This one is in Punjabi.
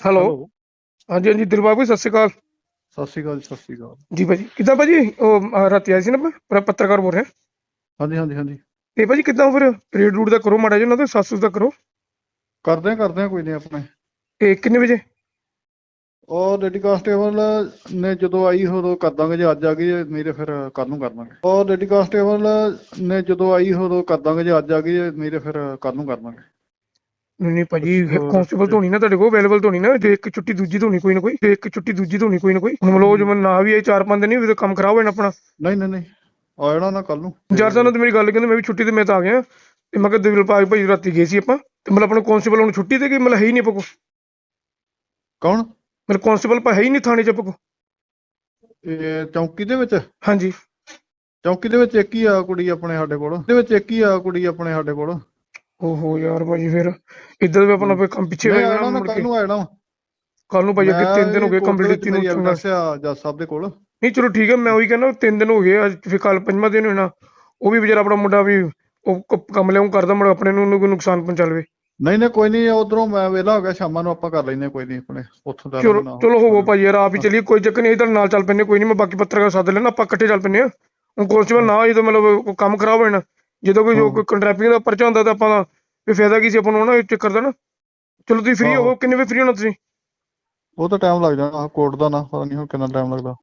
ਹੈਲੋ। ਹਾਂਜੀ ਹਾਂਜੀ ਦਿਲਬਾਗ ਭਾਈ ਸਤਿ ਸ਼੍ਰੀ ਅਕਾਲ। ਸਤਿ ਸ਼੍ਰੀ ਅਕਾਲ ਸਤਿ ਸ਼੍ਰੀ ਅਕਾਲ। ਜੀ ਭਾਜੀ ਕਿੱਦਾਂ ਭਾਜੀ? ਉਹ ਅਹ, ਰਾਤੀ ਆਏ ਸੀ ਨਾ ਮੈਂ ਪ- ਪੱਤਰਕਾਰ ਬੋਲ ਰਿਹਾ। ਹਾਂਜੀ ਹਾਂਜੀ ਹਾਂਜੀ। ਤੇ ਭਾਜੀ ਕਿੱਦਾਂ ਫਿਰ? ਰੇਡ ਰੂਟ ਦਾ ਕਰੋ ਮਾੜਾ ਜਿਹਾ ਉਹਨਾਂ ਦਾ ਸੱਸ ਦਾ ਕਰੋ। ਕਰਦੇ ਆ ਕਰਦੇ ਆ ਕੋਈ ਨਹੀਂ ਆਪਣੇ। ਤੇ ਕਿੰਨੇ ਵਜੇ? ਉਹ ਡਿਪਟੀ ਕਾਂਸਟੇਬਲ ਨੇ ਜਦੋਂ ਆਈ ਉਦੋਂ ਕਰ ਦਾਂਗੇ ਜੇ ਅੱਜ ਆ ਗਈ ਜੇ ਨਹੀਂ ਤੇ ਫਿਰ ਕੱਲ ਨੂੰ ਕਰ ਦਾਂਗੇ ਉਹ ਡਿਪਟੀ ਕਾਂਸਟੇਬਲ ਨੇ ਜਦੋਂ ਆਈ ਉਦੋਂ ਕਰ ਦਾਂਗੇ ਜੇ ਅੱਜ ਆ ਗਈ ਜੇ ਨਹੀਂ ਤੇ ਫਿਰ ਕੱਲ ਨੂੰ ਕਰ ਦਾਂਗੇ ਨਹੀਂ ਨਹੀਂ ਭਾਜੀ ਤੋਂ ਨਹੀਂ ਨਾ ਤੁਹਾਡੇ ਕੋਲ ਅਵੇਲੇਬਲ ਤੋਂ ਨਹੀਂ ਨਾ ਜੇ ਇੱਕ ਛੁੱਟੀ ਦੂਜੀ ਤੋਂ ਨਹੀਂ ਕੋਈ ਨਾ ਕੋਈ ਜੇ ਇੱਕ ਛੁੱਟੀ ਦੂਜੀ ਤੋਂ ਨਹੀਂ ਕੋਈ ਨਾ ਕੋਈ। ਹੁਣ ਜਿਵੇਂ ਨਾ ਵੀ ਇਹ ਚਾਰ ਪੰਜ ਦਿਨ ਨਹੀਂ ਵੀ ਤਾਂ ਕੰਮ ਖਰਾਬ ਹੋ ਜਾਣਾ ਆਪਣਾ। ਨਹੀਂ ਨਹੀਂ ਨਹੀਂ ਆ ਜਾਣਾ ਨਾ ਕੱਲ ਨੂੰ। ਯਾਰ ਸਾਨੂੰ ਤੇ ਮੇਰੀ ਗੱਲ ਕਹਿੰਦੇ ਮੈਂ ਵੀ ਛੁੱਟੀ ਤੇ ਮੈਂ ਤਾਂ ਆ ਗਿਆ। ਤੇ ਮੈਂ ਕਿਹਾ ਦਿਲਬਾਗ ਭਾਈ ਰਾਤੀ ਗਏ ਸੀ ਆਪਾਂ। ਤੇ ਮਤਲਬ ਆਪਣਾ ਕਾਂਸਟੇਬਲ ਹੁਣ ਛੁੱਟੀ ਤੇ ਕਿ ਮਤਲਬ ਹੈ ਹੀ ਨਹੀਂ ਆਪਾਂ ਕੋਲ। ਕੌਣ? ਮਤਲਬ ਕਾਂਸਟੇਬਲ ਪਾ ਹੈ ਹੀ ਨਹੀਂ ਥਾਣੇ ਚ ਆਪਾਂ ਕੋਲ। ਇਹ ਚੌਂਕੀ ਦੇ ਵਿੱਚ? ਹਾਂਜੀ। ਚੌਂਕੀ ਦੇ ਵਿੱਚ ਇੱਕ ਹੀ ਆ ਕੁੜੀ ਆਪਣੇ ਸਾਡੇ ਕੋਲ। ਦੇ ਵਿੱਚ ਇੱਕ ਹੀ ਆ ਕੁੜੀ ਆਪਣੇ ਸਾਡੇ ਕੋਲ। ਓਹੋ ਯਾਰ ਭਾਜੀ ਫਿਰ ਇੱਧਰ ਵੀ ਆਪਣਾ ਕੋਈ ਕੰਮ ਪਿੱਛੇ ਨਹੀਂ ਹੋਇਆ ਆ ਜਾਣਾ ਨਾ ਕੱਲ ਨੂੰ ਆ ਜਾਣਾ ਕੱਲ ਨੂੰ ਭਾਜੀ ਅੱਗੇ ਮੈਂ ਤਿੰਨ ਦਿਨ ਹੋ ਗਏ ਕੰਪਲੀਟ ਦਿੱਤੀ ਨੂੰ ਮੇਰੀ ਚੰਗਾ evidence ਆ ਜੱਜ ਸਾਹਿਬ ਦੇ ਕੋਲ। ਨਹੀਂ ਚਲੋ ਠੀਕ ਹੈ ਮੈਂ ਉਹੀ ਕਹਿੰਦਾ ਤਿੰਨ ਦਿਨ ਹੋ ਗਏ ਅੱਜ ਫਿਰ ਕੱਲ ਪੰਜਵਾਂ ਦਿਨ ਹੋਣਾ। ਉਹ ਵੀ ਵਿਚਾਰਾ ਆਪਣਾ ਮੁੰਡਾ ਵੀ ਉਹ ਕੰਮ ਲਿਆਉਂ ਕਰਦਾ ਮੁੰਡਾ ਆਪਣੇ ਨੂੰ ਉਹਨੂੰ ਕੋਈ ਨੁਕਸਾਨ ਪਹੁੰਚਾ ਲਵੇ। ਨਹੀਂ ਨਹੀਂ ਕੋਈ ਨਹੀਂ ਉਧਰੋਂ ਮੈਂ ਵੇਲਾ ਹੋ ਗਿਆ ਸ਼ਾਮਾਂ ਨੂੰ ਆਪਾਂ ਕਰ ਲੈਨੇ ਕੋਈ ਨਹੀਂ ਆਪਣੇ ਉੱਥੋਂ ਦਾ ਚਲੋ ਚਲੋ ਹੋਵੋ ਭਾਜੀ ਯਾਰ ਆਪ ਹੀ ਚੱਲੀਏ ਕੋਈ ਚੱਕਰ ਨਹੀਂ ਇਧਰ ਨਾਲ ਚੱਲ ਪੈਨੇ ਕੋਈ ਨਹੀਂ ਮੈਂ ਬਾਕੀ ਪੱਤਰਕਾਰ ਸੱਦ ਲੈਣਾ ਆਪਾਂ ਇਕੱਠੇ ਚੱਲ ਪੈਨੇ ਆ ਹੁਣ ਕਾਂਸਟੇਬਲ ਨਾ ਹੋਈ ਤਾਂ ਮਤਲਬ ਕੰਮ ਖਰਾਬ ਹੋ ਜਾਣਾ। ਜਦੋਂ ਕੋਈ ਜੋ ਹਾਂ। ਕੋਈ ਕੰਟਰੈਪਿੰਗ ਦਾ ਪਰਚਾ ਹੁੰਦਾ ਤਾਂ ਆਪਾਂ ਵੀ ਫਾਇਦਾ ਕੀ ਸੀ ਆਪਾਂ ਨੂੰ ਨਾ ਇਹ ਚੱਕਰ ਦਾ ਨਾ ਚਲੋ ਤੁਸੀਂ ਫ੍ਰੀ। ਹੋਵੋ ਕਿੰਨੇ ਵਜੇ ਫ੍ਰੀ ਹੋਣਾ ਤੁਸੀਂ ਉਹ ਤਾਂ ਟਾਈਮ ਲੱਗ ਜਾਣਾ ਕੋਰਟ ਦਾ ਨਾ ਪਤਾ ਨਹੀਂ ਹੁਣ ਕਿੰਨਾ ਟਾਈਮ ਲੱਗਦਾ